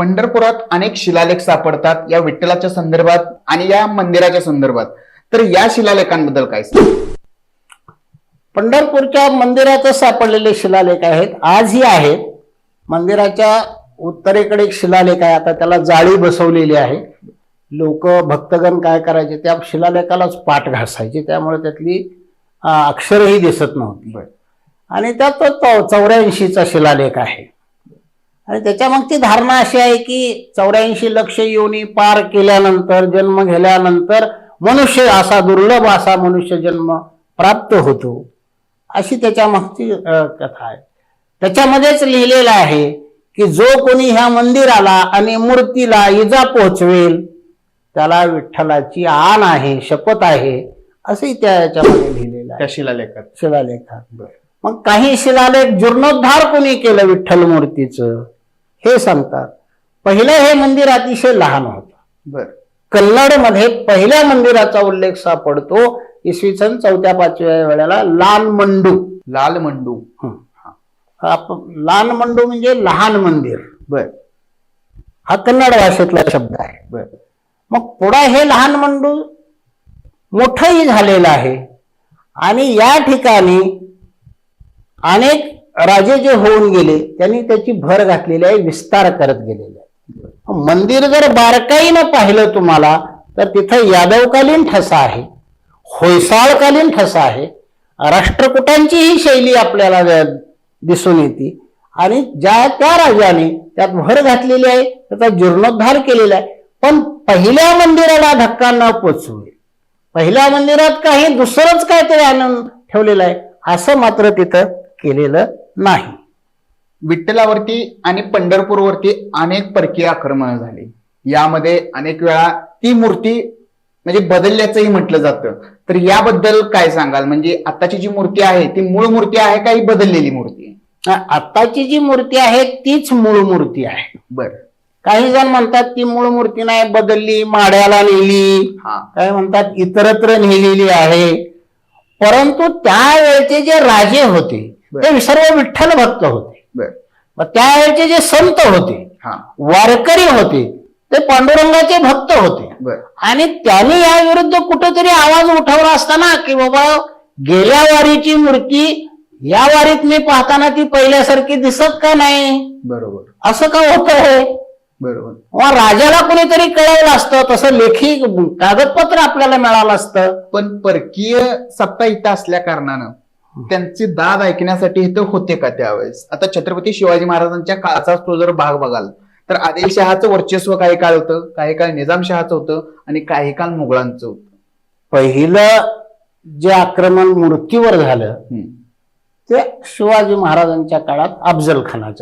पंढरपुरात अनेक शिलालेख सापडतात या विठ्ठलाच्या संदर्भात आणि या मंदिराच्या संदर्भात. तर या शिलालेखांबद्दल काय? पंढरपूरच्या मंदिरातच सापडलेले शिलालेख आहेत. आजही आहेत. मंदिराच्या उत्तरेकडे एक शिलालेख आहे. आता त्याला जाळी बसवलेली आहे. लोक भक्तगण काय करायचे? त्या शिलालेखालाच पाठ घासायचे. त्यामुळे त्यातली अक्षरही दिसत नव्हती. आणि त्यात चौऱ्याऐंशीचा शिलालेख आहे. आणि त्याच्या मग ती धारणा अशी आहे की चौऱ्याऐंशी लक्ष योनी पार केल्यानंतर जन्म घेतल्यानंतर मनुष्य असा दुर्लभ असा मनुष्य जन्म प्राप्त होतो. अशी त्याच्या मागची कथा आहे. त्याच्यामध्येच लिहिलेलं आहे की जो कोणी ह्या मंदिराला आणि मूर्तीला इजा पोहोचवेल त्याला विठ्ठलाची आण आहे शपथ आहे असंही त्या याच्यामध्ये लिहिलेलं आहे. शिलालेखात. शिलालेखात. मग काही शिलालेख जीर्णोद्धार कोणी केलं विठ्ठल मूर्तीचं? हे सांगतात. पहिलं हे मंदिर अतिशय लहान होतं. बर. कन्नडमध्ये पहिल्या मंदिराचा उल्लेख सापडतो इसवी सन चौथ्या पाचव्या वेळेला लाल मंडू. लाल मंडू. लाल मंडू म्हणजे लहान मंदिर. बर. हा कन्नड भाषेतला शब्द आहे. बर. मग पुढे हे लहान मंडू मोठंही झालेलं आहे. आणि या ठिकाणी अनेक राजे जे होऊन गेले त्यांनी त्याची भर घातलेली आहे विस्तार करत गेलेले आहे. मंदिर जर बारकाईनं पाहिलं तुम्हाला तर तिथं यादवकालीन ठसा आहे होयसाळकालीन ठसा आहे. राष्ट्रकुटांची ही शैली आपल्याला दिसून येते. आणि ज्या त्या राजाने त्यात भर घातलेली आहे त्याचा जीर्णोद्धार केलेला आहे. पण पहिल्या मंदिराला धक्का न पोचवे पहिल्या मंदिरात काही दुसरंच काहीतरी आनंद ठेवलेलं आहे असं मात्र तिथं केलेलं नाही. विठ्ठलावरती आणि पंढरपूरवरती अनेक परकीय आक्रमण झाली. यामध्ये अनेक वेळा ती मूर्ती म्हणजे बदलल्याचंही म्हटलं जातं. तर याबद्दल काय सांगाल? म्हणजे आताची जी मूर्ती आहे ती मूळ मूर्ती आहे का ही बदललेली मूर्ती? आहे? आ- आत्ताची जी मूर्ती आहे तीच मूळ मूर्ती आहे. बर. काही जण म्हणतात ती मूळ मूर्ती नाही बदलली माड्याला नेली. हा. काय म्हणतात इतरत्र नेलेली आहे. परंतु त्यावेळचे जे राजे होते ते सर्व विठ्ठल भक्त होते. मग त्यावेळचे जे संत होते वारकरी होते ते पांडुरंगाचे भक्त होते. आणि त्यांनी या विरुद्ध कुठेतरी आवाज उठवला असताना की बाबा गेल्या वारीची मूर्ती या वारीत मी पाहताना ती पहिल्यासारखी दिसत का नाही? बरोबर. असं का होत आहे बरोबर. राजाला कोणीतरी कळवलं असतं तसं लेखी कागदपत्र आपल्याला मिळालं असतं. पण परकीय सत्ता इथं असल्या कारणानं त्यांचे दाद ऐकण्यासाठी इथं होते का त्यावेळेस? आता छत्रपती शिवाजी महाराजांच्या काळाचा तो जर भाग बघाल तर आदिलशहाचं वर्चस्व काही काळ होतं काही काळ निजामशहाचं होतं आणि काही काळ मुघलांचं होतं. पहिलं जे आक्रमण मूर्तीवर झालं. ते शिवाजी महाराजांच्या काळात अफजल खानाच्या